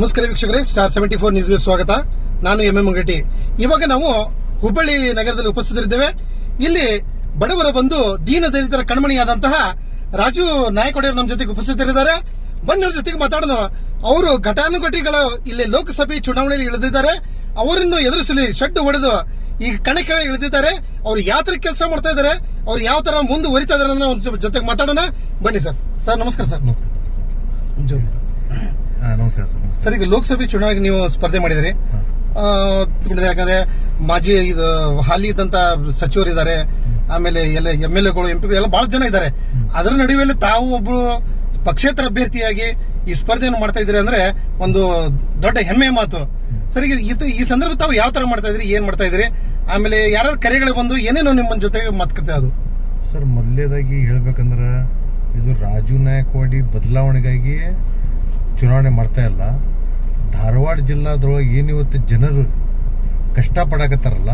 ನಮಸ್ಕಾರ ವೀಕ್ಷಕರೇ star seventy four ನ್ಯೂಸ್ಗೆ ಸ್ವಾಗತ. ನಾನು ಎಂ ಎಂ ಅಂಗಟಿ ಇವಾಗ ನಾವು ಹುಬ್ಬಳ್ಳಿ ನಗರದಲ್ಲಿ ಉಪಸ್ಥಿತರಿದ್ದೇವೆ. ಇಲ್ಲಿ ಬಡವರ ಬಂದು ದೀನ ದಲಿತರ ಕಣ್ಮಣಿಯಾದಂತಹ ರಾಜು ನಾಯಕೊಡೆಯವರು ನಮ್ಮ ಜೊತೆಗೆ ಉಪಸ್ಥಿತರಿದ್ದಾರೆ. ಬನ್ನಿ ಅವ್ರ ಜೊತೆಗೆ ಮಾತಾಡೋದು ಅವರು ಘಟಾನುಘಟಿಗಳು ಇಲ್ಲಿ ಲೋಕಸಭೆ ಚುನಾವಣೆಯಲ್ಲಿ ಇಳಿದಿದ್ದಾರೆ. ಅವರನ್ನು ಎದುರಿಸಲಿ ಶೆಡ್ ಹೊಡೆದು ಈ ಕಣಕ್ಕೆ ಇಳಿದಿದ್ದಾರೆ. ಅವರು ಯಾವ ತರ ಕೆಲಸ ಮಾಡ್ತಾ ಇದ್ದಾರೆ ಅವ್ರು ಯಾವ ತರ ಮುಂದುವರಿತಾ ಇದಾರೆ ಜೊತೆಗೆ ಮಾತಾಡೋಣ. ಬನ್ನಿ ಸರ್. ಸರ್ ನಮಸ್ಕಾರ ಸರ್. ನಮಸ್ಕಾರ. ನಮಸ್ಕಾರ ಸರ್ ಸರ್ ಈಗ ಲೋಕಸಭೆ ಚುನಾವಣೆಗೆ ನೀವು ಸ್ಪರ್ಧೆ ಮಾಡಿದಿರಿ. ಯಾಕಂದ್ರೆ ಮಾಜಿ ಇದು ಹಾಲಿ ಇದ್ದಂತ ಸಚಿವರಿದ್ದಾರೆ. ಆಮೇಲೆ ಎಲ್ಲ ಎಂ ಎಲ್ ಎಗಳು ಎಂ ಎಲ್ಲ ಬಹಳ ಜನ ಇದ್ದಾರೆ. ಅದರ ನಡುವೆಯಲ್ಲಿ ತಾವು ಒಬ್ರು ಪಕ್ಷೇತರ ಅಭ್ಯರ್ಥಿಯಾಗಿ ಈ ಸ್ಪರ್ಧೆಯನ್ನು ಮಾಡ್ತಾ ಇದ್ದೀರಿ ಅಂದ್ರೆ ಒಂದು ದೊಡ್ಡ ಹೆಮ್ಮೆಯ ಮಾತು. ಸರಿ ಈ ಸಂದರ್ಭ ತಾವು ಯಾವ ತರ ಮಾಡ್ತಾ ಇದ್ರಿ ಏನ್ ಮಾಡ್ತಾ ಇದ್ರಿ ಆಮೇಲೆ ಯಾರು ಕರೆಗಳು ಬಂದು ಏನೇನೋ ನಿಮ್ಮ ಜೊತೆಗೆ ಮಾತುಕತೆ ಅದು? ಸರ್ ಮೊದಲೇದಾಗಿ ಹೇಳ್ಬೇಕಂದ್ರ ಇದು ರಾಜು ನಾಯಕವಾಡಿ ಬದಲಾವಣೆಗಾಗಿ ಚುನಾವಣೆ ಮಾಡ್ತಾ ಇಲ್ಲ. ಧಾರವಾಡ ಜಿಲ್ಲಾದೊಳಗೆ ಏನು ಇವತ್ತು ಜನರು ಕಷ್ಟಪಡಕತ್ತಾರಲ್ಲ,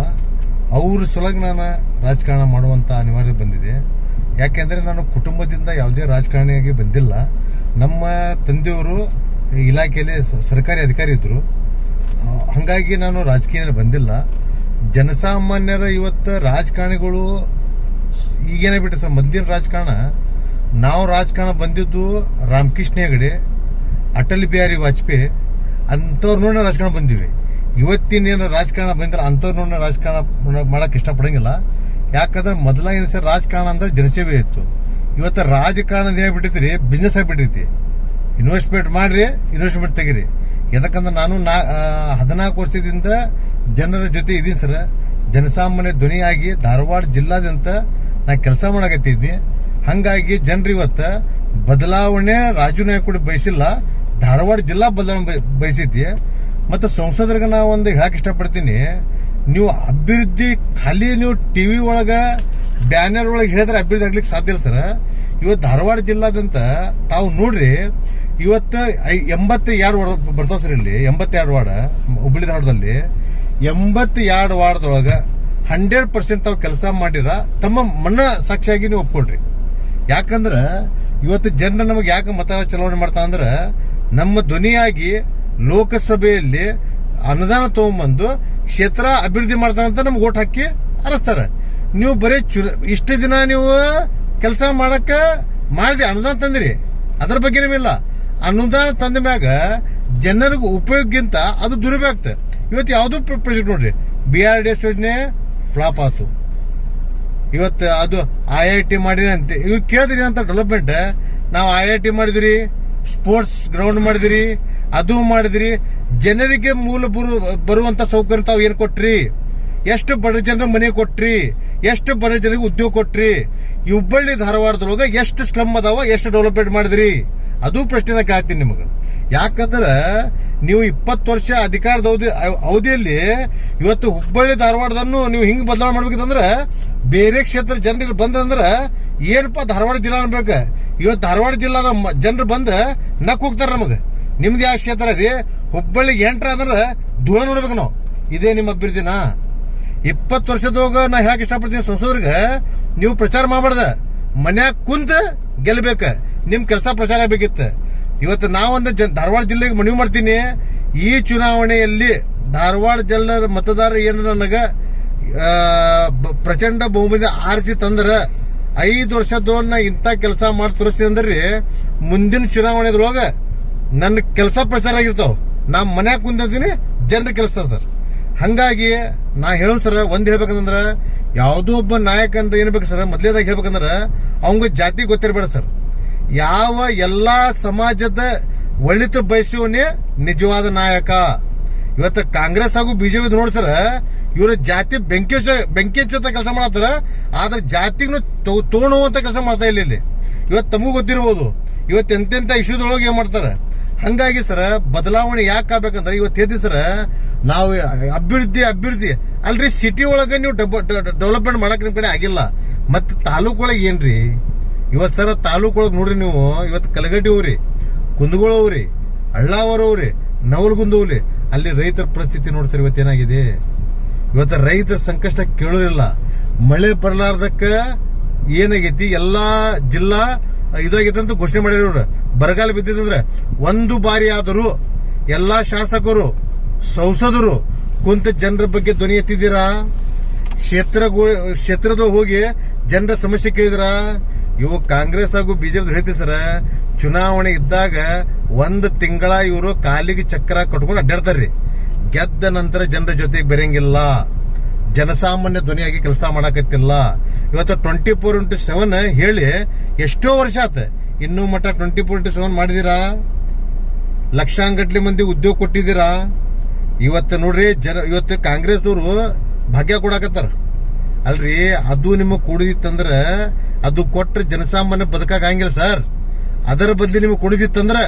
ಅವ್ರ ಸುಲಗ್ನಾನ ನಾನು ರಾಜಕಾರಣ ಮಾಡುವಂತ ಅನಿವಾರ್ಯ ಬಂದಿದೆ. ಯಾಕೆಂದ್ರೆ ನಾನು ಕುಟುಂಬದಿಂದ ಯಾವುದೇ ರಾಜಕಾರಣಿಯಾಗಿ ಬಂದಿಲ್ಲ. ನಮ್ಮ ತಂದೆಯವರು ಇಲಾಖೆಯಲ್ಲಿ ಸರ್ಕಾರಿ ಅಧಿಕಾರಿ ಇದ್ದರು ಹಾಗಾಗಿ ನಾನು ರಾಜಕೀಯ ಬಂದಿಲ್ಲ. ಜನಸಾಮಾನ್ಯರ ಇವತ್ತು ರಾಜಕಾರಣಿಗಳು ಈಗೇನೇ ಬಿಟ್ಟರೆ ಸರ್, ಮೊದಲಿನ ರಾಜಕಾರಣ, ನಾವು ರಾಜಕಾರಣ ಬಂದಿದ್ದು ರಾಮಕೃಷ್ಣ ಹೆಗಡೆ ಅಟಲ್ ಬಿಹಾರಿ ವಾಜಪೇಯಿ ಅಂಥವ್ರು ನೋಡ ರಾಜಕಾರಣ ಬಂದಿವಿ. ಇವತ್ತಿನ ಏನು ರಾಜಕಾರಣ ಬಂದ್ರೆ ಅಂಥವ್ರು ನೋಡ ರಾಜಕಾರಣ ಮಾಡಕ್ ಇಷ್ಟಪಡಂಗಿಲ್ಲ. ಯಾಕಂದ್ರೆ ಮೊದಲಾಗಿನ ಸರ್, ರಾಜಕಾರಣ ಅಂದ್ರೆ ಜನಸೇವೆ ಇತ್ತು. ಇವತ್ತು ರಾಜಕಾರಣ ಏನಾಗ್ಬಿಟ್ಟೈತಿ ಬಿಸ್ನೆಸ್ ಆಗಿಬಿಟ್ಟೈತಿ ಇನ್ವೆಸ್ಟ್ಮೆಂಟ್ ಮಾಡ್ರಿ ಇನ್ವೆಸ್ಟ್ಮೆಂಟ್ ತೆಗೀರಿ. ಯಾಕಂದ್ರೆ ನಾನು ನಾ ಹದಿನಾಲ್ಕು ವರ್ಷದಿಂದ ಜನರ ಜೊತೆ ಇದೀನಿ ಸರ್. ಜನಸಾಮಾನ್ಯ ಧ್ವನಿಯಾಗಿ ಧಾರವಾಡ ಜಿಲ್ಲಾದ್ಯಂತ ನಾ ಕೆಲಸ ಮಾಡಕತ್ತಿದ್ದೆ. ಹಂಗಾಗಿ ಜನರು ಇವತ್ತ ಬದಲಾವಣೆ ರಾಜು ಕೂಡ ಬಯಸಿಲ್ಲ. ಧಾರವಾಡ ಜಿಲ್ಲಾ ಬದಲಾವಣೆ ಬಯಸಿದ್ದಿ. ಮತ್ತು ಸಂಸದರಿಗೆ ನಾವು ಒಂದು ಹೇಳಕ್ ಇಷ್ಟಪಡ್ತೀನಿ. ನೀವು ಅಭಿವೃದ್ಧಿ ಖಾಲಿ ನೀವು ಟಿವಿ ಒಳಗ, ಬ್ಯಾನರ್ ಒಳಗೆ ಹೇಳಿದ್ರೆ ಅಭಿವೃದ್ಧಿ ಆಗ್ಲಿಕ್ಕೆ ಸಾಧ್ಯ ಇಲ್ಲ ಸರ್. ಇವತ್ತು ಧಾರವಾಡ ಜಿಲ್ಲಾದಂತ ತಾವು ನೋಡ್ರಿ, ಇವತ್ತು ಎಂಬತ್ತ ಎರಡು ವಾರ್ಡ್ ಬರ್ತಾವ ಸರ್ ಇಲ್ಲಿ, ಎಂಬತ್ತೆರಡು ವಾರ್ಡ್ ಹುಬ್ಬಳ್ಳಿ ಧಾರವಾಡದಲ್ಲಿ. ಎಂಬತ್ತ ಎರಡು ವಾರ್ಡ್ದೊಳಗೆ ಹಂಡ್ರೆಡ್ ಪರ್ಸೆಂಟ್ ತಾವು ಕೆಲಸ ಮಾಡಿರ, ತಮ್ಮ ಮನ್ನ ಸಾಕ್ಷಿಯಾಗಿ ನೀವು ಒಪ್ಕೊಳ್ರಿ ಯಾಕಂದ್ರೆ, ಇವತ್ತು ಜನರ ನಮಗೆ ಯಾಕೆ ಮತ ಚಲಾವಣೆ ಮಾಡ್ತಾ ಅಂದ್ರ ನಮ್ಮ ಧ್ವನಿಯಾಗಿ ಲೋಕಸಭೆಯಲ್ಲಿ ಅನುದಾನ ತಗೊಂಬಂದು ಕ್ಷೇತ್ರ ಅಭಿವೃದ್ಧಿ ಮಾಡ್ತಾನಂತ ನಮ್ಗೆ ಓಟ್ ಹಾಕಿ ಅರಸ್ತಾರೆ. ನೀವು ಬರೀ ಚುನ ಇಷ್ಟು ದಿನ ನೀವು ಕೆಲಸ ಮಾಡಕ್ಕ ಮಾಡಿದೆ ಅನುದಾನ ತಂದಿರಿ. ಅದರ ಬಗ್ಗೆ ನಿಮಿಲ್ಲ ಅನುದಾನ ತಂದ ಮ್ಯಾಗ ಜನರಿಗೆ ಉಪಯೋಗಕ್ಕಿಂತ ಅದು ದುರುಪಯೋಗ ಆಗ್ತದೆ. ಇವತ್ತು ಯಾವ್ದು ಪ್ರಾಜೆಕ್ಟ್ ನೋಡ್ರಿ. ಬಿ ಆರ್ ಡಿ ಎಸ್ ಯೋಜನೆ ಫ್ಲಾಪ್ ಆತು. ಇವತ್ತು ಅದು ಐ ಐ ಟಿ ಮಾಡಿರಿ ಅಂತ ಇವ್ ಕೇಳಿದ್ರಿ ಅಂತ ಡೆವಲಪ್ಮೆಂಟ್ ನಾವು ಐ ಐ ಟಿ ಮಾಡಿದ್ರಿ. ಸ್ಪೋರ್ಟ್ಸ್ ಗ್ರೌಂಡ್ ಮಾಡಿದ್ರಿ, ಅದು ಮಾಡಿದ್ರಿ, ಜನರಿಗೆ ಮೂಲ ಬರು- ಬರುವಂತ ಸೌಕರ್ಯ ತಾವು ಏನ್ ಕೊಟ್ರಿ? ಎಷ್ಟು ಬಡ ಜನರ ಮನೆ ಕೊಟ್ರಿ? ಎಷ್ಟು ಬಡ ಜನರಿಗೆ ಉದ್ಯೋಗ ಕೊಟ್ರಿ? ಹುಬ್ಬಳ್ಳಿ ಧಾರವಾಡದೊಳಗ ಎಷ್ಟು ಸ್ಲಮ್ ಅದಾವ, ಎಷ್ಟು ಡೆವಲಪ್ಮೆಂಟ್ ಮಾಡಿದ್ರಿ? ಅದು ಪ್ರಶ್ನೆ ಕೇಳ್ತೀನಿ ನಿಮಗೆ. ಯಾಕಂದ್ರೆ ನೀವು ಇಪ್ಪತ್ತು ವರ್ಷ ಅಧಿಕಾರದ ಅವಧಿ ಅವಧಿಯಲ್ಲಿ ಇವತ್ತು ಹುಬ್ಬಳ್ಳಿ ಧಾರವಾಡದನ್ನು ನೀವು ಹಿಂಗ್ ಬದಲಾವಣೆ ಮಾಡ್ಬೇಕಂದ್ರೆ ಬೇರೆ ಕ್ಷೇತ್ರ ಜನರಿಗೆ ಬಂದ್ರೆ ಏನಪ್ಪ ಧಾರವಾಡ ಜಿಲ್ಲಾ ಅನ್ಬೇಕ? ಇವತ್ತು ಧಾರವಾಡ ಜಿಲ್ಲಾದ ಜನರು ಬಂದು ನಕ್ ಹೋಗ್ತಾರ ನಮಗೆ. ನಿಮ್ದು ಯಾವ ಕ್ಷೇತ್ರ ರೀ? ಹುಬ್ಬಳ್ಳಿಗೆ ಎಂಟ್ರ ಅಂದ್ರ ಧೂಳ ನೋಡ್ಬೇಕು ನಾವು. ಇದೇ ನಿಮ್ಮ ಅಭ್ಯರ್ಥಿನ. ಇಪ್ಪತ್ತು ವರ್ಷದೋಗ ನಾ ಹೇಳಕ್ ಇಷ್ಟಪಡ್ತೀನಿ ಸಂಸದರಿಗೆ, ನೀವು ಪ್ರಚಾರ ಮಾಡಬಾರ್ದ. ಮನ್ಯಾಗ ಕುಂತ ಗೆಲ್ಬೇಕ. ನಿಮ್ ಕೆಲಸ ಪ್ರಚಾರ ಬೇಕಿತ್ತು? ಇವತ್ತು ನಾವೊಂದು ಧಾರವಾಡ ಜಿಲ್ಲೆಗೆ ಮನವಿ ಮಾಡ್ತೀನಿ. ಈ ಚುನಾವಣೆಯಲ್ಲಿ ಧಾರವಾಡ ಜಿಲ್ಲೆಯ ಮತದಾರ ಏನು ನನಗ ಪ್ರಚಂಡ ಬಹುಮತ ಆರಿಸಿ ತಂದ್ರ ಐದು ವರ್ಷದೊಳಗ ನಾ ಇಂಥ ಕೆಲಸ ಮಾಡಿ ತೋರಿಸ್ತೀನಿ ಅಂದ್ರಿ. ಮುಂದಿನ ಚುನಾವಣೆದೊಳಗ ನನ್ನ ಕೆಲಸ ಪ್ರಚಾರ ಆಗಿರ್ತಾವ. ನಾ ಮನ್ಯಾಗ ಕುಂದಿರ್ತೀನಿ, ಜನರ ಕೆಲಸ ಸರ್. ಹಂಗಾಗಿ ನಾ ಹೇಳೋದು ಸರ್, ಒಂದ್ ಹೇಳ್ಬೇಕಂದ್ರ, ಯಾವುದೋ ಒಬ್ಬ ನಾಯಕ ಅಂತ ಏನ್ಬೇಕು ಸರ್, ಮೊದ್ಲೇದಾಗ ಹೇಳ್ಬೇಕಂದ್ರ, ಅವಂಗ ಜಾತಿ ಗೊತ್ತಿರಬೇಡ ಸರ್. ಯಾವ ಎಲ್ಲ ಸಮಾಜದ ಒಳಿತು ಬಯಸುವನೇ ನಿಜವಾದ ನಾಯಕ? ಇವತ್ತು ಕಾಂಗ್ರೆಸ್ ಹಾಗೂ ಬಿಜೆಪಿ ನೋಡ್ತಾರ ಇವರು ಜಾತಿ ಬೆಂಕಿ ಬೆಂಕಿ ಹಚ್ಚುವಂತ ಕೆಲಸ ಮಾಡತ್ತಾರ, ಆದ್ರೆ ಜಾತಿಗೂ ತೋಣುವಂತ ಕೆಲಸ ಮಾಡ್ತಾ ಇಲ್ಲ ಇಲ್ಲಿ. ಇವತ್ತು ತಮಗೂ ಗೊತ್ತಿರ್ಬೋದು. ಇವತ್ತು ಎಂತೆಂತ ಇಶ್ಯೂದೊಳಗೆ ಏನ್ ಮಾಡ್ತಾರ? ಹಂಗಾಗಿ ಸರ್, ಬದಲಾವಣೆ ಯಾಕೆ ಆಗ್ಬೇಕಂದ್ರೆ ಇವತ್ತು ಹೇಳಿ ಸರ್, ನಾವು ಅಭಿವೃದ್ಧಿ ಅಭಿವೃದ್ಧಿ. ಅಲ್ರಿ ಸಿಟಿ ಒಳಗೆ ನೀವು ಡೆವಲಪ್ಮೆಂಟ್ ಮಾಡಕ್ ನಿಮ್ ಕಡೆ ಆಗಿಲ್ಲ. ಮತ್ತೆ ತಾಲೂಕ್ ಒಳಗೆ ಏನ್ರಿ? ಇವತ್ ಸರ ತಾಲೂಕು ಒಳಗೆ ನೋಡ್ರಿ ನೀವು, ಇವತ್ತು ಕಲಗಡ್ಡಿ ಅವ್ರಿ, ಕುಂದಗೋಳ ಹಳ್ಳಾವರ ಅಳ್ಳಾವರ ನವಲ್ಗುಂದ ನವಲಗುಂದ ಅಲ್ಲಿ ರೈತರ ಪರಿಸ್ಥಿತಿ ನೋಡ್ತಾರೆ ಇವತ್ತೇನಾಗಿದೆ ಇವತ್ತು ರೈತರ ಸಂಕಷ್ಟ ಕೇಳೋದಿಲ್ಲ ಮಳೆ ಬರಲಾರ್ದಕ್ಕ ಏನಾಗೈತಿ? ಎಲ್ಲಾ ಜಿಲ್ಲಾ ಇದಾಗೈತೆ ಅಂತ ಘೋಷಣೆ ಮಾಡಿರೋರು ಬರಗಾಲ ಬಿದ್ದಿದ್ರೆ ಒಂದು ಬಾರಿ ಆದರೂ ಎಲ್ಲಾ ಶಾಸಕರು, ಸಂಸದರು ಕುಂತ ಜನರ ಬಗ್ಗೆ ಧ್ವನಿ ಎತ್ತಿದ್ದೀರಾ? ಕ್ಷೇತ್ರ ಕ್ಷೇತ್ರದ ಹೋಗಿ ಜನರ ಸಮಸ್ಯೆ ಕೇಳಿದ್ರ ಇವು ಕಾಂಗ್ರೆಸ್ ಹಾಗೂ ಬಿಜೆಪಿ ಹೇಳ್ತೀವಿ ಸರ, ಚುನಾವಣೆ ಇದ್ದಾಗ ಒಂದ್ ತಿಂಗಳ ಇವರು ಕಾಲಿಗೆ ಚಕ್ರ ಕಟ್ಕೊಂಡು ಅಡ್ಡಾಡ್ತಾರ್ರಿ ಗೆದ್ದ ನಂತರ ಜನರ ಜೊತೆಗೆ ಬೆರೆಯಂಗಿಲ್ಲ ಜನಸಾಮಾನ್ಯ ಧ್ವನಿಯಾಗಿ ಕೆಲಸ ಮಾಡಕತ್ತಿಲ್ಲ. ಇವತ್ತು ಟ್ವೆಂಟಿ ಫೋರ್ ಇಂಟು ಸೆವೆನ್ ಹೇಳಿ ಎಷ್ಟೋ ವರ್ಷ ಆತ. ಇನ್ನೂ ಮಟ್ಟ ಟ್ವೆಂಟಿ ಫೋರ್ ಇಂಟು ಸೆವೆನ್ ಮಾಡಿದೀರಾ? ಲಕ್ಷಾಂಗಟ್ಲೆ ಮಂದಿ ಉದ್ಯೋಗ ಕೊಟ್ಟಿದ್ದೀರಾ? ಇವತ್ತು ನೋಡ್ರಿ, ಜನ, ಇವತ್ತು ಕಾಂಗ್ರೆಸ್ದವರು ಭಾಗ್ಯ ಕೊಡಾಕತ್ತಾರ. ಅಲ್ರಿ, ಅದು ನಿಮಗೆ ಕುಡಿದಿತ್ತಂದ್ರ ಅದು ಕೊಟ್ರೆ ಜನಸಾಮಾನ್ಯ ಬದುಕಾಗ ಆಗಂಗಿಲ್ಲ ಸರ್. ಅದರ ಬದಲಿ ನಿಮಗೆ ಕೊಡಿದಿತ್ತಂದ್ರೆ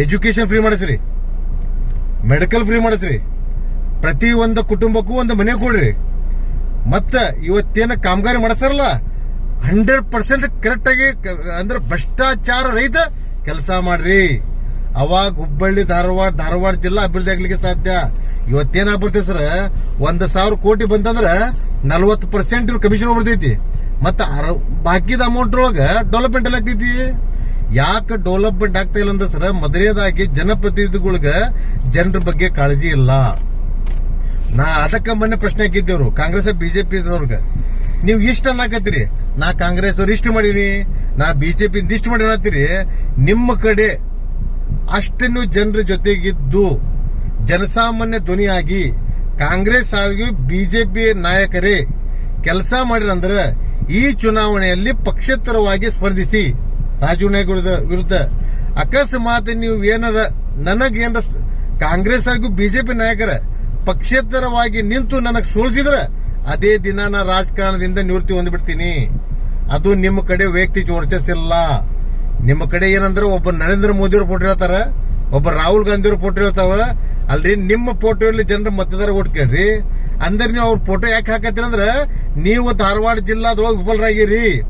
ಎಜುಕೇಶನ್ ಫ್ರೀ ಮಾಡಿಸ್ರಿ. ಮೆಡಿಕಲ್ ಫ್ರೀ ಮಾಡಿಸ್ರಿ. ಪ್ರತಿ ಒಂದು ಕುಟುಂಬಕ್ಕೂ ಒಂದು ಮನೆ ಕೊಡ್ರಿ. ಮತ್ತ ಇವತ್ತೇನ ಕಾಮಗಾರಿ ಮಾಡಿಸ್ತಾರಲ್ಲ ಹಂಡ್ರೆಡ್ ಪರ್ಸೆಂಟ್ ಕರೆಕ್ಟ್ ಆಗಿ ಅಂದ್ರೆ ಭ್ರಷ್ಟಾಚಾರ ರಹಿತ ಕೆಲಸ ಮಾಡ್ರಿ. ಅವಾಗ ಹುಬ್ಬಳ್ಳಿ, ಧಾರವಾಡ ಧಾರವಾಡ ಜಿಲ್ಲಾ ಅಭಿವೃದ್ಧಿ ಆಗ್ಲಿಕ್ಕೆ ಸಾಧ್ಯ. ಇವತ್ತೇನಾಗ್ಬಿಡ್ತೈತಿ ಸರ್? ಒಂದ್ ಸಾವಿರ ಕೋಟಿ ಬಂತಂದ್ರ ನಲ್ವತ್ತು ಪರ್ಸೆಂಟ್ ಕಮಿಷನ್ ಬರ್ತೈತಿ ಮತ್ತ ಬಾಕಿದ ಅಮೌಂಟ್ ಒಳಗ ಡೆವಲಪ್ಮೆಂಟ್ ಎಲ್ಲ ಆಗ್ತೈತಿ. ಯಾಕೆ ಡೆವಲಪ್ಮೆಂಟ್ ಆಗ್ತಾ ಇಲ್ಲ ಅಂದ್ರೆ ಸರ್? ಮೊದಲನೇದಾಗಿ ಜನಪ್ರತಿನಿಧಿಗಳಿಗೆ ಜನರ ಬಗ್ಗೆ ಕಾಳಜಿ ಇಲ್ಲ. ನಾ ಅದಕ್ಕ ಮೊನ್ನೆ ಪ್ರಶ್ನೆ ಹಾಕಿದ್ದೇವ್ರು ಕಾಂಗ್ರೆಸ್ ಬಿಜೆಪಿ ಅವ್ರಿಗೆ ನೀವು ಇಷ್ಟ ಅನ್ನಕತ್ತೀರಿ? ನಾ ಕಾಂಗ್ರೆಸ್ ಅವ್ರು ಇಷ್ಟು ಮಾಡೀನಿ. ನಾ ಬಿಜೆಪಿ ಇಷ್ಟು ಮಾಡಿ ಅನ್ನತ್ತೀರಿ. ನಿಮ್ಮ ಕಡೆ ಅಷ್ಟನ್ನು ಜನರ ಜೊತೆಗಿದ್ದು ಜನಸಾಮಾನ್ಯ ಧ್ವನಿಯಾಗಿ ಕಾಂಗ್ರೆಸ್ ಆಗಿ ಬಿಜೆಪಿ ನಾಯಕರೇ ಕೆಲಸ ಮಾಡಿರಂದ್ರೆ ಈ ಚುನಾವಣೆಯಲ್ಲಿ ಪಕ್ಷೇತರವಾಗಿ ಸ್ಪರ್ಧಿಸಿ. ರಾಜೀವ್ ನಾಯ್ಕ ವಿರುದ್ಧ- ಅಕಸ್ಮಾತ್ ನೀವು ಏನಾರ ನನಗೇನ ಕಾಂಗ್ರೆಸ್ ಹಾಗೂ ಬಿಜೆಪಿ ನಾಯಕರ ಪಕ್ಷೇತರವಾಗಿ ನಿಂತು ನನಗೆ ಸೋಲಿಸಿದ್ರೆ ಅದೇ ದಿನ ನಾ ರಾಜಕಾರಣದಿಂದ ನಿವೃತ್ತಿ ಹೊಂದ್ಬಿಡ್ತೀನಿ. ಅದು ನಿಮ್ಮ ಕಡೆ ವ್ಯಕ್ತಿ ವರ್ಚಸ್ಸಿಲ್ಲ ನಿಮ್ಮ ಕಡೆ ಏನಂದ್ರೆ ಒಬ್ಬ ನರೇಂದ್ರ ಮೋದಿ ಅವರು ಕೊಟ್ಟಿರ್ತಾರ. ಒಬ್ಬ ರಾಹುಲ್ ಗಾಂಧಿ ಅವ್ರ ಫೋಟೋ ಇರ್ತಾವ ಅಲ್ರಿ, ನಿಮ್ಮ ಫೋಟೋಲ್ಲಿ ಜನರ ಮತದಾರ ಓಟ್ ಕೇಳ್ರಿ. ಅಂದ್ರೆ ನೀವು ಅವ್ರ ಫೋಟೋ ಯಾಕೆ ಹಾಕತ್ತೀರಿ ಅಂದ್ರೆ, ನೀವು ಧಾರವಾಡ ಜಿಲ್ಲಾದೊಳಗೆ ವಿಫಲರಾಗಿರಿ.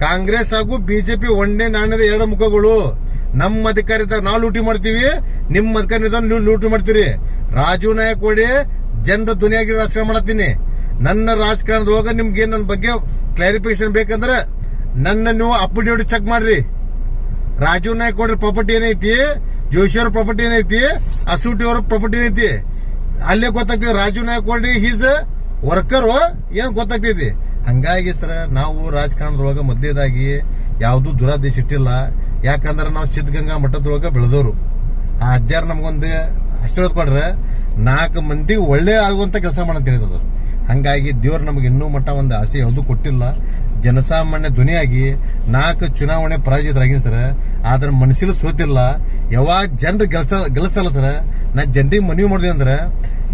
ಕಾಂಗ್ರೆಸ್ ಹಾಗೂ ಬಿಜೆಪಿ ಒಂದೇ ನಾಣ್ಯದ ಎರಡು ಮುಖಗಳು. ನಮ್ಮ ಅಧಿಕಾರಿ ನಾವು ಲೂಟಿ ಮಾಡ್ತೀವಿ, ನಿಮ್ಮ ಅಧಿಕಾರಿ ನೀವು ಲೂಟಿ ಮಾಡ್ತೀರಿ. ರಾಜು ನಾಯಕ್ ಜನರ ದುನಿಯಾಗಿ ರಾಜಕಾರಣ ಮಾಡತ್ತೀನಿ. ನನ್ನ ರಾಜಕಾರಣದೊಳಗ ನಿಮ್ಗೆ ನನ್ನ ಬಗ್ಗೆ ಕ್ಲಾರಿಫಿಕೇಶನ್ ಬೇಕಂದ್ರೆ, ನನ್ನ ನೀವು ಅಪ್ಡೇಟ್ ಚೆಕ್ ಮಾಡ್ರಿ. ರಾಜು ನಾಯಕ್ ಕೊಡ್ರಿ ಪ್ರಾಪರ್ಟಿ ಏನೈತಿ ಜೋಶಿ ಅವ್ರ ಪ್ರಾಪರ್ಟಿ ಏನೈತಿ? ಅಸೂಟಿ ಅವರ ಪ್ರಾಪರ್ಟಿ ಏನೈತಿ? ಅಲ್ಲೇ ಗೊತ್ತಾಗ್ತದೆ. ರಾಜು ನಾಯಕ್ ಕೊಡ್ರಿ ಹೀಸ್ ವರ್ಕರ್ ಏನ್ ಗೊತ್ತಾಗ್ತೈತಿ? ಹಂಗಾಗಿ ಸರ್ ನಾವು ರಾಜಕಾರಣದೊಳಗ ಮೊದಲೇದಾಗಿ ಯಾವುದು ದುರಾದೇಶ ಇಟ್ಟಿಲ್ಲ. ಯಾಕಂದ್ರೆ ನಾವು ಸಿದ್ಧಗಂಗಾ ಮಠದೊಳಗ ಬೆಳೆದವರು. ಆ ಅಜ್ಜಾರ್ ನಮ್ಗೊಂದು ಆಶೀರ್ವಾದ ಕೊಡ್ರೆ ನಾಲ್ಕು ಮಂದಿ ಒಳ್ಳೆ ಆಗುವಂತ ಕೆಲಸ ಮಾಡಂತ ಹೇಳಿದ ಸರ್ ಹಂಗಾಗಿ ದೇವ್ರು ನಮ್ಗೆ ಇನ್ನೂ ಮಟ್ಟ ಒಂದು ಆಸೆ ಯಾವುದು ಕೊಟ್ಟಿಲ್ಲ. ಜನಸಾಮಾನ್ಯ ಧ್ವನಿಯಾಗಿ ನಾಲ್ಕು ಚುನಾವಣೆ ಪರಾಜಿತರಾಗಿನ್ ಸರ್. ಆದ್ರೆ ಮನಸ್ಸಲ್ಲಿ ಸೋತಿಲ್ಲ ಯಾವಾಗ ಜನರು ಗೆಲ್ಸ ಸರ್. ನಾ ಜನರಿಗೆ ಮನವಿ ಮಾಡಿದೆ ಅಂದ್ರೆ,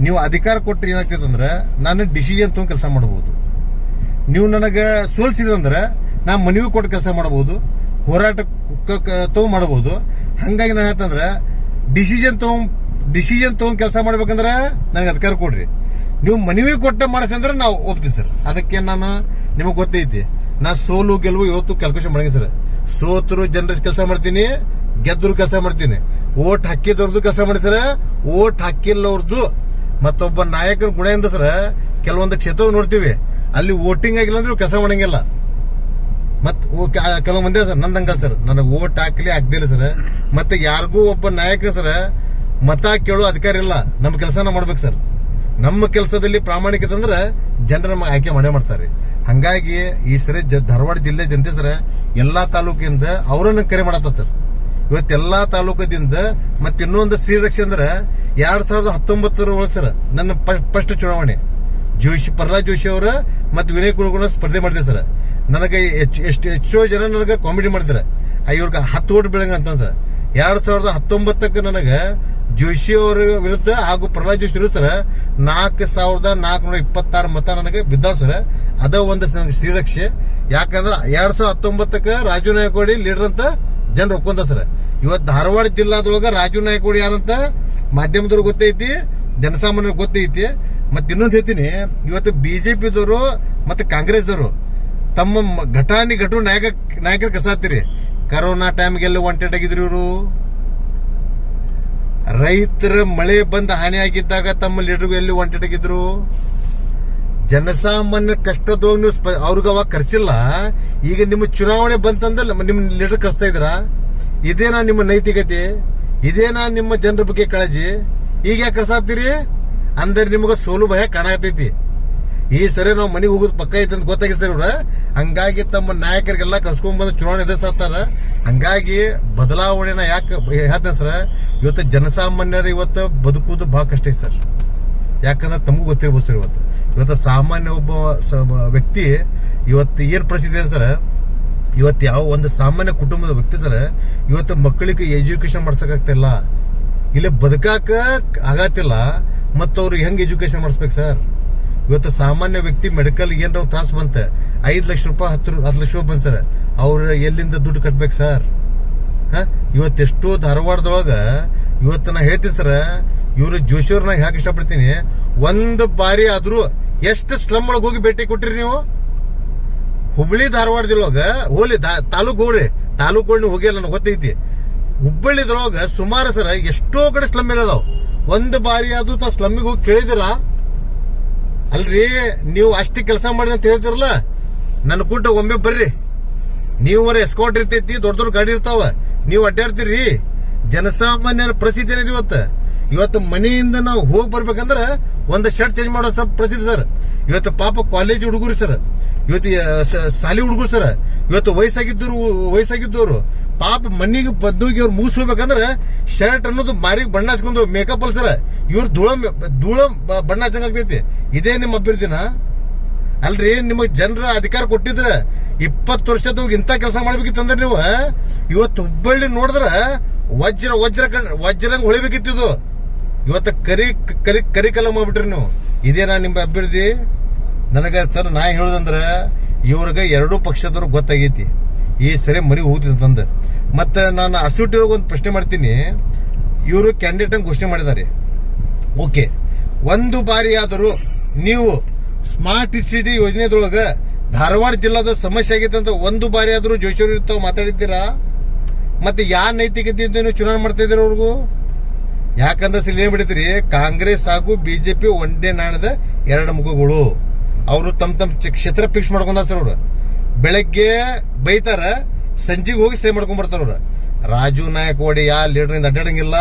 ನೀವು ಅಧಿಕಾರ ಕೊಟ್ಟರೆ ಏನಾಗ್ತೈತೆ ಅಂದ್ರೆ, ನಾನು ಡಿಸಿಷನ್ ತಗೊಂಡು ಕೆಲಸ ಮಾಡಬಹುದು ನೀವು ನನಗೆ ಸೋಲ್ಸಿದಂದ್ರೆ ನಾ ಮನವಿ ಕೊಟ್ಟು ಕೆಲಸ ಮಾಡಬಹುದು ಹೋರಾಟ ತಗೊಂಡ್ ಮಾಡಬಹುದು ಹಂಗಾಗಿ ನಾನು ಹೇಳ್ತಂದ್ರೆ ಡಿಸಿಷನ್ ತಗೊಂಡ್ ಡಿಸಿಷನ್ ತಗೊಂಡ್ ಕೆಲಸ ಮಾಡ್ಬೇಕಂದ್ರೆ ನನಗೆ ಅಧಿಕಾರ ಕೊಡ್ರಿ. ನೀವು ಮನವಿ ಕೊಟ್ಟೆ ಮಾಡಿಸಂದ್ರೆ ನಾವು ಒಪ್ತೀವಿ ಸರ್. ಅದಕ್ಕೆ ನಾನು ನಿಮಗೆ ಗೊತ್ತೈತಿ ನಾ ಸೋಲು ಗೆಲುವು ಇವತ್ತು ಕ್ಯಾಲ್ಕುಲೇಷನ್ ಮಾಡಿ ಸರ್. ಸೋತರು ಜನರ ಕೆಲಸ ಮಾಡ್ತೀನಿ ಗೆದ್ದರು ಕೆಲಸ ಮಾಡ್ತೀನಿ. ಓಟ್ ಹಾಕಿದವ್ರದ್ದು ಕೆಲಸ ಮಾಡಿ ಸರ್. ಓಟ್ ಹಾಕಿಲ್ಲವ್ರದ್ದು ಮತ್ತೊಬ್ಬ ನಾಯಕನ ಎಂದ ಸರ್. ಕೆಲವೊಂದು ಕ್ಷೇತ್ರ ನೋಡ್ತೀವಿ. ಅಲ್ಲಿ ವೋಟಿಂಗ್ ಆಗಿಲ್ಲ ಅಂದ್ರೆ ಕೆಲಸ ಮಾಡಂಗಿಲ್ಲ. ಮತ್ ಕೆಲವು ಮಂದಿ ಸರ್ ನಂದಂಗ ಸರ್. ನನಗೆ ಓಟ್ ಹಾಕ್ಲಿ ಹಾಕ್ದಿಲ್ಲ ಸರ್. ಮತ್ತೆ ಯಾರಿಗೂ ಒಬ್ಬ ನಾಯಕ ಸರ್, ಮತ ಕೇಳೋ ಅಧಿಕಾರ ಇಲ್ಲ. ನಮ್ಮ ಕೆಲಸನ ಮಾಡ್ಬೇಕು ಸರ್. ನಮ್ಮ ಕೆಲಸದಲ್ಲಿ ಪ್ರಾಮಾಣಿಕತೆ ಅಂದ್ರೆ ಜನರ ನಮ್ಮ ಆಯ್ಕೆ ಮಾಡೇ ಮಾಡ್ತಾರೆ. ಹಂಗಾಗಿ ಈ ಸರಿ ಧಾರವಾಡ ಜಿಲ್ಲೆ ಜನತೆ ಸರ ಎಲ್ಲಾ ತಾಲೂಕಿಂದ ಅವರನ್ನು ಕರೆ ಮಾಡತ್ತ ಸರ್. ಇವತ್ತೆಲ್ಲಾ ತಾಲೂಕದಿಂದ ಮತ್ತೆ ಇನ್ನೊಂದು ಶ್ರೀರಕ್ಷೆ ಅಂದ್ರೆ ಎರಡ್ ಸಾವಿರದ ಹತ್ತೊಂಬತ್ತರ ಒಳಗೆ ಸರ್ ನನ್ನ ಫಸ್ಟ್ ಚುನಾವಣೆ. ಜೋಶಿ ಪ್ರಹ್ಲಾದ್ ಜೋಶಿ ಅವರ ಮತ್ತೆ ವಿನಯ್ ಕುರುಗುಣ ಸ್ಪರ್ಧೆ ಮಾಡಿದೆ ಸರ್. ನನಗೆ ಎಷ್ಟು ಎಷ್ಟೋ ಜನ ನನಗೆ ಕಾಮಿಡಿ ಮಾಡಿದ್ರೆ. ಇವ್ರಿಗೆ ಹತ್ತು ಓಟ್ ಬೆಳಂಗ ಅಂತ ಸರ್. ಎರಡ್ ಸಾವಿರದ ಹತ್ತೊಂಬತ್ತಕ್ಕೆ ನನಗೆ ಜೋಶಿ ಅವರ ವಿರುದ್ಧ ಹಾಗೂ ಪ್ರಹ್ಲಾದ್ ಜೋಶಿ ವಿರುದ್ಧ ಸರ್ ನಾಲ್ಕು ಸಾವಿರದ ನಾಲ್ಕುನೂರ ಇಪ್ಪತ್ತಾರು ಮತ ನನಗೆ ಬಿದ್ದ ಸರ್. ಅದ ಒಂದು ನನಗೆ ಶ್ರೀರಕ್ಷೆ. ಯಾಕಂದ್ರೆ ಎರಡ್ ಸಾವಿರದ ಹತ್ತೊಂಬತ್ತಕ್ಕೆ ರಾಜು ನಾಯಕೋಡಿ ಲೀಡರ್ ಅಂತ ಜನರು ಒಪ್ಕೊಂತ ಸರ್. ಇವತ್ತು ಧಾರವಾಡ ಜಿಲ್ಲಾದೊಳಗ ರಾಜು ನಾಯಕೋಡಿ ಯಾರಂತ ಮಾಧ್ಯಮದವ್ರು ಗೊತ್ತೈತಿ, ಜನಸಾಮಾನ್ಯರು ಗೊತ್ತೈತಿ. ಮತ್ತೆ ಇನ್ನೊಂದು ಹೇಳ್ತೀನಿ, ಇವತ್ತು ಬಿಜೆಪಿದವರು ಮತ್ತೆ ಕಾಂಗ್ರೆಸ್ದವರು ತಮ್ಮ ಘಟಾನಿ ಘಟು ನಾಯಕ ನಾಯಕರು ಕಸಾತಿರಿ ಕರೋನಾ ಟೈಮ್ಗೆಲ್ಲ ವಾಂಟೆಡ್ ಆಗಿದ್ರು ಇವರು. ರೈತರ ಮಳೆ ಬಂದ ಹಾನಿಯಾಗಿದ್ದಾಗ ತಮ್ಮ ಲೀಡರ್ಗೂ ಎಲ್ಲಿ ಒಂಟಡಗಿದ್ರು ಜನಸಾಮಾನ್ಯ ಕಷ್ಟದೋಗ್ನು ನೀವು ಅವ್ರಿಗೆ ಅವಾಗ ಕರ್ಸಿಲ್ಲ. ಈಗ ನಿಮ್ಮ ಚುನಾವಣೆ ಬಂತಂದ್ರೆ ನಿಮ್ಮ ಲೀಡರ್ ಕರ್ಸ್ತಾ ಇದ್ರ ಇದೇನಾ ನಿಮ್ಮ ನೈತಿಕತೆ? ಇದೇನಾ ನಿಮ್ಮ ಜನರ ಬಗ್ಗೆ ಕಾಳಜಿ? ಈಗ ಯಾಕೆ ಕಳ್ಸಾತ್ತೀರಿ ಅಂದ್ರೆ ನಿಮಗ ಸೋಲು ಭಯ ಕಾಣತೈತಿ ಈ ಸರಿ ನಾವು ಮನೆಗೆ ಹೋಗೋದು ಪಕ್ಕ ಐತೆ ಅಂತ ಗೊತ್ತಾಗಿ ಸರ್ ಇವ್ರ. ಹಂಗಾಗಿ ತಮ್ಮ ನಾಯಕರಿಗೆಲ್ಲ ಕರ್ಸ್ಕೊಂಡ್ ಬಂದು ಚುನಾವಣೆ ಎದುರಿಸ್ತಾರ ಹಂಗಾಗಿ ಬದಲಾವಣೆನ ಯಾಕೆ ಹೇಳ್ತೇನೆ ಸರ್, ಇವತ್ತು ಜನಸಾಮಾನ್ಯರು ಇವತ್ತು ಬದುಕುವುದು ಬಹಳ ಕಷ್ಟ ಐತೆ ಸರ್. ಯಾಕಂದ್ರೆ ತಮಗೂ ಗೊತ್ತಿರ್ಬೋದು ಸರ್ ಇವತ್ತು. ಇವತ್ತು ಸಾಮಾನ್ಯ ಒಬ್ಬ ವ್ಯಕ್ತಿ ಇವತ್ತು ಏನು ಪರಿಸ್ಥಿತಿ ಇದೆ ಸರ್, ಇವತ್ತು ಯಾವ ಒಂದು ಸಾಮಾನ್ಯ ಕುಟುಂಬದ ವ್ಯಕ್ತಿ ಸರ್, ಇವತ್ತು ಮಕ್ಕಳಿಗೆ ಎಜುಕೇಶನ್ ಮಾಡ್ಸೋಕ್ಕಾಗ್ತಿಲ್ಲ. ಇಲ್ಲಿ ಬದುಕಾಕ ಆಗತ್ತಿಲ್ಲ ಮತ್ತು ಅವ್ರಿಗೆ ಹೆಂಗ್ ಎಜುಕೇಶನ್ ಮಾಡಿಸ್ಬೇಕು ಸರ್? ಇವತ್ತು ಸಾಮಾನ್ಯ ವ್ಯಕ್ತಿ ಮೆಡಿಕಲ್ ಏನಾರ ತ್ರಾಸು ಬಂತ, ಐದ್ ಲಕ್ಷ ರೂಪಾಯಿ, ಹತ್ತು ಹತ್ತು ಲಕ್ಷ ರೂಪಾಯಿ ಬಂತ ಸರ್. ಅವ್ರ ಎಲ್ಲಿಂದ ದುಡ್ಡು ಕಟ್ಬೇಕು ಸರ್? ಹಾ? ಇವತ್ತೆಷ್ಟೋ ಧಾರವಾಡದೊಳಗ ಇವತ್ತು ನಾ ಹೇಳ್ತೀನಿ ಸರ್, ಇವರು ಜೋಶಿಯವ್ರನ್ನ ಯಾಕೆ ಇಷ್ಟಪಡ್ತೀನಿ? ಒಂದು ಬಾರಿ ಆದರೂ ಎಷ್ಟು ಸ್ಲಮ್ ಒಳಗೆ ಹೋಗಿ ಭೇಟಿ ಕೊಟ್ಟಿರಿ ನೀವು? ಹುಬ್ಳಿ ಧಾರವಾಡದೊಳಗ ಹೋಲಿ ತಾಲೂಕ್ ಹೋಗ್ರಿ. ತಾಲೂಕು ಹೋಗಿಲ್ಲ ನನಗೆ ಗೊತ್ತೈತಿ. ಹುಬ್ಬಳ್ಳಿದೊಳಗ ಸುಮಾರು ಸರ ಎಷ್ಟೋ ಕಡೆ ಸ್ಲಮ್ ಇರೋದಾವ್. ಒಂದು ಬಾರಿ ಆದರೂ ತಾ ಸ್ಲಮ್ಮಿಗೆ ಹೋಗಿ ಕೇಳಿದಿರ? ಅಲ್ರಿ, ನೀವು ಅಷ್ಟು ಕೆಲಸ ಮಾಡಿ ಅಂತ ಹೇಳ್ತಿರಲ್ಲ? ನನ್ನ ಕೂಟ ಒಮ್ಮೆ ಬರ್ರಿ. ನೀವು ಎಸ್ಕೋಟ್ ಇರ್ತೈತಿ, ದೊಡ್ಡ ದೊಡ್ಡ ಗಾಡಿ ಇರ್ತಾವ. ನೀವು ಅಡ್ಡಾಡ್ತೀರಿ. ಜನಸಾಮಾನ್ಯರ ಪ್ರಸಿದ್ಧಿ ಏನಿದೆ ಇವತ್ತು? ಇವತ್ತು ಮನೆಯಿಂದ ನಾವು ಹೋಗಿ ಬರ್ಬೇಕಂದ್ರ ಒಂದು ಶರ್ಟ್ ಚೇಂಜ್ ಮಾಡೋ ಸ್ವಲ್ಪ ಪ್ರಸಿದ್ಧ ಸರ್. ಇವತ್ತು ಪಾಪ ಕಾಲೇಜ್ ಹುಡುಗರು ಸರ್. ಇವತ್ತು ಶಾಲೆ ಶಾಲಿ ಹುಡುಗರು ಸರ್. ಇವತ್ತು ವಯಸ್ಸಾಗಿದ್ದವರು ವಯಸ್ಸಾಗಿದ್ದವರು. ಪಾಪ ಮನಿಗೆ ಬದ್ದೋಗಿ ಇವ್ರು ಮುಗಿಸ್ಬೇಕಂದ್ರ ಶರ್ಟ್ ಅನ್ನೋದು ಮಾರಿಗೆ ಬಣ್ಣ ಹಚ್ಕೊಂಡು ಮೇಕಪ್ ಅಲ್ಸರ ಇವ್ರು ಧೂಳ ಧೂಳ ಬಣ್ಣ ಹಚ್ಚಂಗಾಗ್ತೈತಿ ಇದೇ ನಿಮ್ಮ ಅಭ್ಯರ್ಥಿನ? ಅಲ್ರಿ, ನಿಮಗೆ ಜನರ ಅಧಿಕಾರ ಕೊಟ್ಟಿದ್ರೆ ಇಪ್ಪತ್ತು ವರ್ಷದ ಇಂತ ಕೆಲಸ ಮಾಡ್ಬೇಕಿತ್ತಂದ್ರೆ ನೀವು, ಇವತ್ತು ಹುಬ್ಬಳ್ಳಿ ನೋಡಿದ್ರ ವಜ್ರ ವಜ್ರ ವಜ್ರಂಗ್ ಹೊಳಿಬೇಕಿತ್ತು ಇದು. ಇವತ್ತು ಕರಿ ಕರಿ ಕರಿ ಕಲ ಮಾಡ್ಬಿಟ್ರಿ ನೀವು. ಇದೇನಾ ನಿಮ್ಮ ಅಭ್ಯರ್ಥಿ? ನನಗ ಸರ್ ನಾ ಹೇಳುದಂದ್ರ, ಇವ್ರಿಗೆ ಎರಡೂ ಪಕ್ಷದವ್ರು ಗೊತ್ತಾಗೈತಿ. ಈ ಸರಿ ಮರಿ ಹೋಗ್ತಿದಂತ ಮತ್ತೆ ನಾನು ಅಸೂಟಿರೋಗ ಒಂದು ಪ್ರಶ್ನೆ ಮಾಡ್ತೀನಿ. ಇವರು ಕ್ಯಾಂಡಿಡೇಟ್ ಘೋಷಣೆ ಮಾಡಿದ್ದಾರೆ. ಓಕೆ. ಒಂದು ಬಾರಿ ಆದರೂ ನೀವು ಸ್ಮಾರ್ಟ್ ಸಿಟಿ ಯೋಜನೆದೊಳಗೆ ಧಾರವಾಡ ಜಿಲ್ಲಾದ ಸಮಸ್ಯೆ ಆಗಿತ್ತು ಅಂತ ಒಂದು ಬಾರಿ ಆದರೂ ಜೋಶಿಯವರು ತಾವು ಮಾತಾಡಿದ್ದೀರಾ? ಮತ್ತೆ ಯಾವ ನೈತಿಕತೆ ನೀವು ಚುನಾವಣೆ ಮಾಡ್ತಾ ಇದ್ದೀರ ಅವ್ರಿಗೂ? ಯಾಕಂದ್ರೆ ಏನ್ ಬಿಡ್ತೀರಿ? ಕಾಂಗ್ರೆಸ್ ಹಾಗೂ ಬಿಜೆಪಿ ಒಂದೇ ನಾಣದ ಎರಡು ಮುಖಗಳು. ಅವರು ತಮ್ಮ ತಮ್ಮ ಕ್ಷೇತ್ರ ಫಿಕ್ಸ್ ಮಾಡ್ಕೊಂಡ ಸರ್ ಅವ್ರು. ಬೆಳಗ್ಗೆ ಬೈತಾರ, ಸಂಜೆಗೆ ಹೋಗಿ ಸೇವ್ ಮಾಡ್ಕೊಂಡ್ ಬರ್ತಾರ ಅವ್ರು. ರಾಜು, ನಾಯಕ್, ಓಡಿ ಯಾ ಲೀಡರ್ ಅಡ್ಡಾಡಂಗಿಲ್ಲ.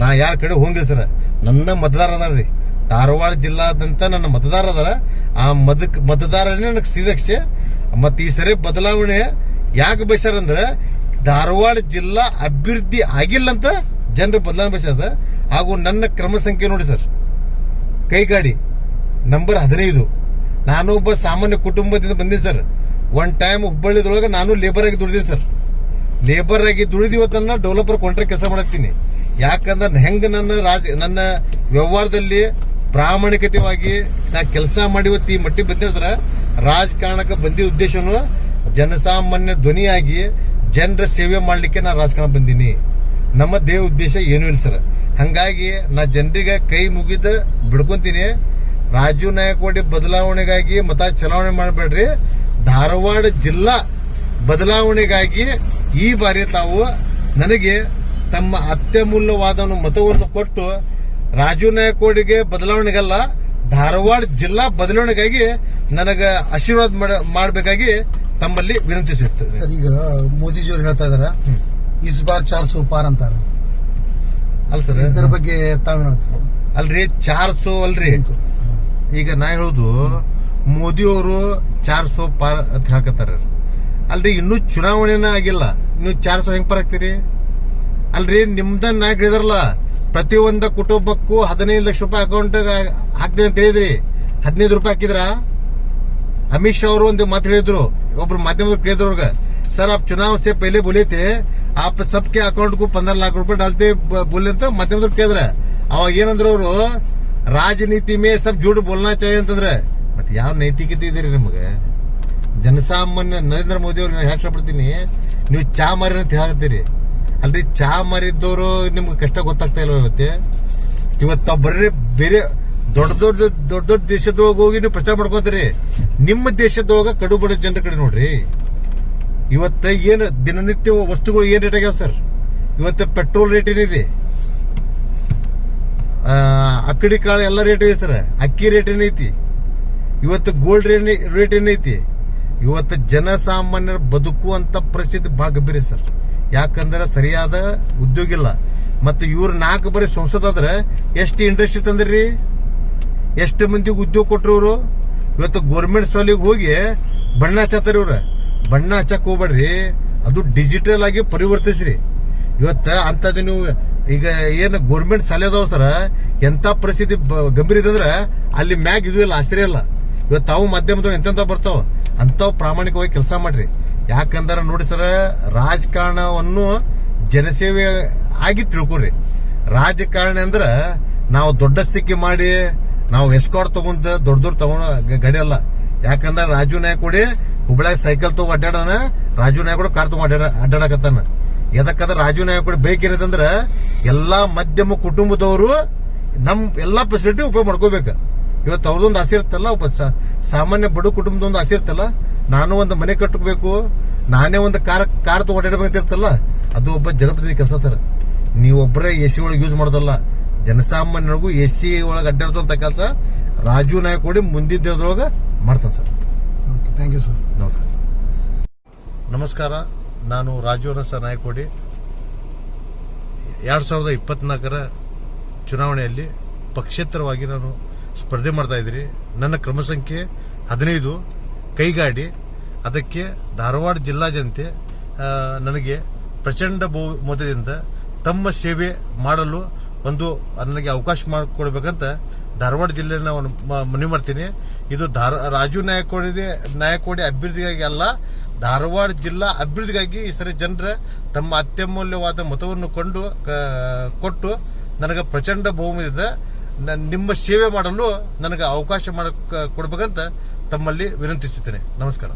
ನಾ ಯಾರ ಕಡೆ ಹೋಗಿಲ್ಲ ಸರ್. ನನ್ನ ಮತದಾರ ಅದಾರ್ರಿ ಧಾರವಾಡ ಜಿಲ್ಲಾದಂತ ನನ್ನ ಮತದಾರ ಅದಾರ. ಆ ಮದಕ್, ಮತದಾರನೇ ನನಗೆ ಸಿರಕ್ಷೆ ಮತ್ತೆ ಈ ಸರಿ ಬದಲಾವಣೆ ಯಾಕೆ ಬಯಸ್ಯಾರಂದ್ರ ಧಾರವಾಡ ಜಿಲ್ಲಾ ಅಭಿವೃದ್ಧಿ ಆಗಿಲ್ಲ ಅಂತ ಜನರು ಬದಲಾವಣೆ ಬಯಸ್ಯಾರ. ಹಾಗೂ ನನ್ನ ಕ್ರಮ ಸಂಖ್ಯೆ ನೋಡಿ ಸರ್. ಕೈಗಾಡಿ, ನಂಬರ್ ಹದಿನೈದು. ನಾನು ಒಬ್ಬ ಸಾಮಾನ್ಯ ಕುಟುಂಬದಿಂದ ಬಂದೀನಿ ಸರ್. ಒನ್ ಟೈಮ್ ಹುಬ್ಬಳ್ಳಿದೊಳಗೆ ನಾನು ಲೇಬರ್ ಆಗಿ ದುಡಿದೀನಿ ಸರ್ ಲೇಬರ್ ಆಗಿ ದುಡಿದಿವತ್ತನ್ನ ಡೆವಲಪರ್ ಕಾಂಟ್ರಾಕ್ಟ್ ಕೆಲಸ ಮಾಡತ್ತೀನಿ. ಯಾಕಂದ್ರೆ ಹೆಂಗ್ ನನ್ನ ರಾಜ ನನ್ನ ವ್ಯವಹಾರದಲ್ಲಿ ಪ್ರಾಮಾಣಿಕತೆವಾಗಿ ನಾ ಕೆಲಸ ಮಾಡಿವತ್ತು ಈ ಮಟ್ಟಿಗೆ ಬಂದೆ ಸರ್ ರಾಜಕಾರಣಕ್ಕೆ ಬಂದಿದ್ದ ಉದ್ದೇಶನು ಜನಸಾಮಾನ್ಯ ಧ್ವನಿಯಾಗಿ ಜನರ ಸೇವೆ ಮಾಡಲಿಕ್ಕೆ ನಾ ರಾಜಕಾರಣ ಬಂದೀನಿ. ನಮ್ಮ ದೇವ ಉದ್ದೇಶ ಏನೂ ಇಲ್ಲ ಸರ್ ಹಂಗಾಗಿ ನಾ ಜನರಿಗೆ ಕೈ ಮುಗಿದ ಬಿಡ್ಕೊಂತೀನಿ. ರಾಜು ನಾಯಕವಾಡಿ ಬದಲಾವಣೆಗಾಗಿ ಮತ ಚಲಾವಣೆ ಮಾಡಬೇಡ್ರಿ. ಧಾರವಾಡ ಜಿಲ್ಲಾ ಬದಲಾವಣೆಗಾಗಿ ಈ ಬಾರಿ ತಾವು ನನಗೆ ತಮ್ಮ ಅತ್ಯಮೂಲ್ಯವಾದ ಮತವನ್ನು ಕೊಟ್ಟು ರಾಜು ನಾಯಕೋಡಿಗೆ ಬದಲಾವಣೆಗಲ್ಲ ಧಾರವಾಡ ಜಿಲ್ಲಾ ಬದಲಾವಣೆಗಾಗಿ ನನಗ ಆಶೀರ್ವಾದ ಮಾಡ- ಮಾಡಬೇಕಾಗಿ ತಮ್ಮಲ್ಲಿ ವಿನಂತಿಸುತ್ತೆ ಸರ್ ಈಗ ಮೋದಿಜಿಯವರು ಹೇಳ್ತಾ ಇದಾರ ಇಸ್ ಬಾರ್ ಚಾರ್ ಸೋ ಪಾರ್ ಅಂತಾರ. ಅಲ್ಲ ಸರ್ ಇದರ ಬಗ್ಗೆ ತಾವೇನು? ಅಲ್ರಿ ಚಾರ್ ಸೋ ಅಲ್ರಿ. ಈಗ ನಾ ಹೇಳುದು ಮೋದಿಯವರು ಚಾರ್ ಸೋ ಪಾರ್ ಅಂತ ಹಾಕತ್ತಾರ. ಅಲ್ರಿ, ಇನ್ನೂ ಚುನಾವಣೆನ ಆಗಿಲ್ಲ. ನೀವು ಚಾರ್ ಸೋ ಹೆಂಗ್ ಪಾರ್ ಹಾಕ್ತೀರಿ ಅಲ್ರಿ, ನಿಮ್ದ ನಾಯಕ ಪ್ರತಿ ಪ್ರತಿಯೊಂದ ಕುಟುಂಬಕ್ಕೂ ಹದಿನೈದು ಲಕ್ಷ ರೂಪಾಯಿ ಅಕೌಂಟ್ ಹಾಕ್ತೀನಿ ಅಂತ ಹೇಳಿದ್ರಿ. ಹದಿನೈದು ರೂಪಾಯಿ ಹಾಕಿದ್ರ? ಅಮಿತ್ ಶಾ ಅವರು ಒಂದು ಮಾತು ಹೇಳಿದ್ರು. ಒಬ್ರು ಮಾಧ್ಯಮದ ಕೇಳಿದ್ರವ್ರಗ ಸರ್ ಆ ಚುನಾವ್ ಸೇ ಪೈಲೆ ಬೋಲಿತೆ, ಆಪ್ ಸಬ್ಕೆ ಅಕೌಂಟ್ಗೂ ಪಂದ್ರ ಲಾಖ ರೂಪಾಯಿ ಡಾಲ್ತಿ ಬೋಲಿ ಅಂತ ಮಾಧ್ಯಮದ ಕೇಳಿದ್ರ. ಅವಾಗ ಏನಂದ್ರ ಅವರು, ರಾಜನೀತಿ ಮೇ ಸಬ್ ಜೂಡ್ ಬೋಲ್ನಾ ಚಾಯ್ ಅಂತಂದ್ರೆ ಯಾವ ನೈತಿಕತೆ ಇದೀರಿ ನಿಮಗೆ? ಜನಸಾಮಾನ್ಯ ನರೇಂದ್ರ ಮೋದಿ ಅವ್ರಿಗೆ ನಾನು ಇಷ್ಟಪಡ್ತೀನಿ, ನೀವು ಚಾ ಮಾರಿ ಅಂತ ಹೇಳ್ತೀರಿ ಅಲ್ರಿ, ಚಾ ಮಾರಿದ್ದವರು ನಿಮ್ಗೆ ಕಷ್ಟ ಗೊತ್ತಾಗ್ತಾ ಇಲ್ಲ ಇವತ್ತೆ? ಇವತ್ತು ಬರ್ರಿ ಬೇರೆ ದೊಡ್ಡ ದೊಡ್ಡ ದೊಡ್ಡ ದೊಡ್ಡ ದೇಶದೊಳಗೆ ಹೋಗಿ ನೀವು ಪ್ರಚಾರ ಮಾಡ್ಕೋತೀರಿ. ನಿಮ್ಮ ದೇಶದೊಳಗೆ ಕಡು ಬಡ ಜನರ ಕಡೆ ನೋಡ್ರಿ. ಇವತ್ತ ಏನು ದಿನನಿತ್ಯ ವಸ್ತುಗಳು ಏನ್ ರೇಟ್ ಆಗ್ಯಾವ ಸರ್? ಇವತ್ತು ಪೆಟ್ರೋಲ್ ರೇಟ್ ಏನಿದೆ? ಅಕ್ಕಡಿ ಕಾಳು ಎಲ್ಲ ರೇಟ್ ಇದೆ ಸರ್. ಅಕ್ಕಿ ರೇಟ್ ಏನೈತಿ ಇವತ್ತು ಗೋಲ್ಡ್ ರೇಟ್ ಏನೈತಿ ಇವತ್ತು ಜನಸಾಮಾನ್ಯರ ಬದುಕುವಂತ ಪರಿಸ್ಥಿತಿ ಬಹಳ ಗಂಭೀರ ಸರ್. ಯಾಕಂದ್ರೆ ಸರಿಯಾದ ಉದ್ಯೋಗ ಇಲ್ಲ. ಮತ್ತೆ ಇವ್ರ ನಾಲ್ಕು ಬರೀ ಸಂಸದ ಆದ್ರೆ ಎಷ್ಟು ಇಂಡಸ್ಟ್ರಿ ತಂದ್ರಿ ಎಷ್ಟು ಮಂದಿಗೆ ಉದ್ಯೋಗ ಕೊಟ್ರು ಇವರು? ಇವತ್ತು ಗೋರ್ಮೆಂಟ್ ಸಾಲಿಗೆ ಹೋಗಿ ಬಣ್ಣ ಹಚ್ಚತ್ತಾರ ಇವ್ರ. ಬಣ್ಣ ಹಚ್ಚಕ್ ಹೋಗ್ಬೇಡ್ರಿ. ಅದು ಡಿಜಿಟಲ್ ಆಗಿ ಪರಿವರ್ತಿಸ್ರಿ. ಇವತ್ತ ಅಂಥದ್ದು ನೀವು ಈಗ ಏನು ಗೋರ್ಮೆಂಟ್ ಸಾಲಿ ಅದಾವ ಸರ ಎಂಥ ಪರಿಸ್ಥಿತಿ ಗಂಭೀರ ಇದಂದ್ರೆ ಅಲ್ಲಿ ಮ್ಯಾಗ್ ಇದು ಇಲ್ಲ, ಆಶ್ಚರ್ಯ ಇಲ್ಲ. ಇವತ್ತು ತಾವು ಮಾಧ್ಯಮದವ್ರು ಎಂತೆಂತ ಬರ್ತಾವ, ಅಂಥವು ಪ್ರಾಮಾಣಿಕವಾಗಿ ಕೆಲಸ ಮಾಡ್ರಿ. ಯಾಕಂದ್ರೆ ನೋಡಿ ಸರ, ರಾಜಕಾರಣವನ್ನು ಜನಸೇವೆ ಆಗಿ ತಿಳ್ಕೊರಿ ರಾಜಕಾರಣ ಅಂದ್ರೆ ನಾವು ದೊಡ್ಡ ಸ್ಥಿತಿ ಮಾಡಿ, ನಾವು ಎಸ್ಕಾಟ್ ತಗೊಂಡ ದೊಡ್ಡ ದೊಡ್ಡ ತಗೊಂಡ ಗಾಡಿ ಅಲ್ಲ. ಯಾಕಂದ್ರೆ ರಾಜು ಕೂಡಿ ಹುಬ್ಳ್ಯಾಗ ಸೈಕಲ್ ತಗೋ ಅಡ್ಡಾಡನ ರಾಜು ಕೂಡ ಕಾರ್ ತಗೊಂಡು ಅಡ್ಡಾಡ, ಅಡ್ಡಾಡಕತ್ತಾನ. ಎದಕ್ಕಂದ್ರೆ ರಾಜು ಕೂಡ ಬೇಕಿರೋದಂದ್ರ ಎಲ್ಲಾ ಮಧ್ಯಮ ಕುಟುಂಬದವರು ನಮ್ ಎಲ್ಲಾ ಫೆಸಿಲಿಟಿ ಉಪಯೋಗ ಮಾಡ್ಕೋಬೇಕು. ಇವತ್ತು ಅವ್ರದೊಂದು ಆಸೆ ಇರ್ತಲ್ಲ ಒಬ್ಬ ಸಾಮಾನ್ಯ ಬಡ ಕುಟುಂಬದೊಂದು ಆಸೆ ಇರ್ತಲ್ಲ ನಾನು ಒಂದು ಮನೆ ಕಟ್ಟಬೇಕು ನಾನೇ ಒಂದು ಕಾರ್ ಕಾರ್ ಇರ್ತಲ್ಲ ಅದು ಒಬ್ಬ ಜನಪ್ರತಿನಿಧಿ ಕೆಲಸ ಸರ್. ನೀವೊಬ್ಬರೇ ಎ ಸಿ ಒಳಗೆ ಯೂಸ್ ಮಾಡೋದಲ್ಲ ಜನಸಾಮಾನ್ಯರಿಗೂ ಎ ಸಿ ಒಳಗೆ ಅಡ್ಡಾಡ್ತಂತ ಕೆಲಸ ರಾಜು ನಾಯಕೋಡಿ ಮುಂದಿನ ದಿನದೊಳಗೆ ಮಾಡ್ತಾನೆ sir. Okay thank you sir ನಮಸ್ಕಾರ. ನಮಸ್ಕಾರ ನಾನು ರಾಜು ನಾಯಕ್ ನಾಯಕೋಡಿ. ಎರಡು ಸಾವಿರದ ಇಪ್ಪತ್ನಾಲ್ಕರ ಚುನಾವಣೆಯಲ್ಲಿ ಪಕ್ಷೇತರವಾಗಿ ನಾನು ಸ್ಪರ್ಧೆ ಮಾಡ್ತಾ ಇದ್ರಿ ನನ್ನ ಕ್ರಮ ಸಂಖ್ಯೆ ಹದಿನೈದು. ಕೈಗಾಡಿ. ಅದಕ್ಕೆ ಧಾರವಾಡ ಜಿಲ್ಲಾ ಜನತೆ ನನಗೆ ಪ್ರಚಂಡ ಬಹುಮತದಿಂದ ತಮ್ಮ ಸೇವೆ ಮಾಡಲು ಒಂದು, ನನಗೆ ಅವಕಾಶ ಮಾಡಿಕೊಡ್ಬೇಕಂತ ಧಾರವಾಡ ಜಿಲ್ಲೆನ ಮನವಿ ಮಾಡ್ತೀನಿ. ಇದು ಧಾರ, ರಾಜು ನಾಯಕೋಡಿ ನಾಯಕೋಡಿ ಅಭಿವೃದ್ಧಿಗಾಗಿ ಅಲ್ಲ, ಧಾರವಾಡ ಜಿಲ್ಲಾ ಅಭಿವೃದ್ಧಿಗಾಗಿ ಈ ಸರಿ ಜನರ ತಮ್ಮ ಅತ್ಯಮೂಲ್ಯವಾದ ಮತವನ್ನು ಕೊಂಡು ಕೊಟ್ಟು, ನನಗೆ ಪ್ರಚಂಡ ಬಹುಮತದಿಂದ ನ- ನಿಮ್ಮ ಸೇವೆ ಮಾಡಲು ನನಗೆ ಅವಕಾಶ ಮಾಡ ಕೊಡ್ಬೇಕಂತ ತಮ್ಮಲ್ಲಿ ವಿನಂತಿಸುತ್ತೇನೆ. ನಮಸ್ಕಾರ.